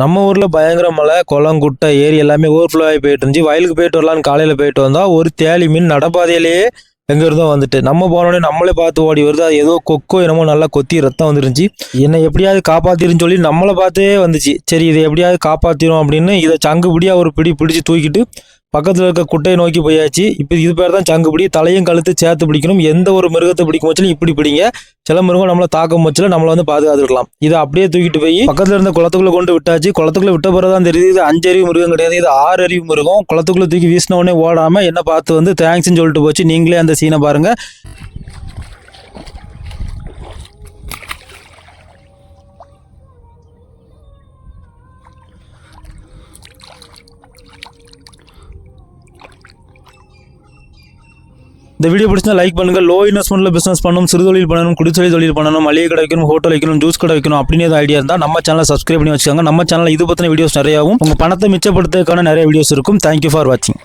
நம்ம ஊரில் பயங்கர மழை குளம் குட்டை ஏரி எல்லாமே ஓவர்ஃப்ளோ ஆகி போயிட்டு இருந்துச்சு. வயலுக்கு போயிட்டு வரலான்னு காலையில் போயிட்டு வந்தால் ஒரு தேலி மீன் நடப்பாதையிலேயே எங்கேருந்தோ வந்துட்டு. நம்ம போனோடனே நம்மளே பார்த்து ஓடி வருது. அது ஏதோ கொக்கோ என்னமோ நல்லா கொத்தி ரத்தம் வந்துருந்துச்சு. என்னை எப்படியாவது காப்பாத்திருன்னு சொல்லி நம்மளை பார்த்தே வந்துச்சு. சரி இதை எப்படியாவது காப்பாற்றிடும் அப்படின்னு இதை சங்குபடியாக ஒரு பிடி பிடிச்சு தூக்கிட்டு பக்கத்தில் இருக்க குட்டையை நோக்கி போயாச்சு. இப்போ இது பேர் தான் சங்குபிடி. தலையும் கழுத்து சேர்த்து பிடிக்கணும். எந்த ஒரு மிருகத்தை பிடிக்கும் வச்சாலும் இப்படி பிடிங்க. சில மிருகம் நம்மளை தாக்கம் வச்சுல நம்மளை வந்து பாதுகாத்துக்கலாம் இதை அப்படியே தூக்கிட்டு போய் பக்கத்தில் இருந்த குளத்துக்குள்ள கொண்டு விட்டாச்சு. குளத்துக்குள்ள விட்ட பிறகு தான் தெரியுது இது அஞ்சு அறிவு மிருகம் கிடையாது. இது ஆறு அறிவு மிருகம். குளத்துக்குள்ள தூக்கி வீசினவுடனே ஓடாமல் ஓடாம என்ன பார்த்து வந்து தேங்க்ஸ்னு சொல்லிட்டு போச்சு. நீங்களே அந்த சீனை பாருங்கள் இந்த வீடியோ பிடிச்சா லைக் பண்ணுங்க. லோ இன்வெஸ்ட்மெண்ட்ல பிசினஸ் பண்ணணும் சிறு தொழில் பண்ணணும் குடிச்சொழில் தொழில் பண்ணணும் மளிகை கடை வைக்கணும் ஹோட்டல் வைக்கணும் ஜூஸ் கடை வைக்கணும் அப்படின்னு ஏதாவது ஐடியா இருந்தால் நம்ம சேனலை சப்ஸ்கிரைப் பண்ணி வச்சுக்காங்க. நம்ம சேனல் இது பற்றின வீடியோஸ் நிறையாவும் உங்க பணத்தை மிச்சப்படுத்துறதுக்கான நிறைய வீடியோஸ் இருக்கும். தேங்க்யூ ஃபார் வாட்சிங்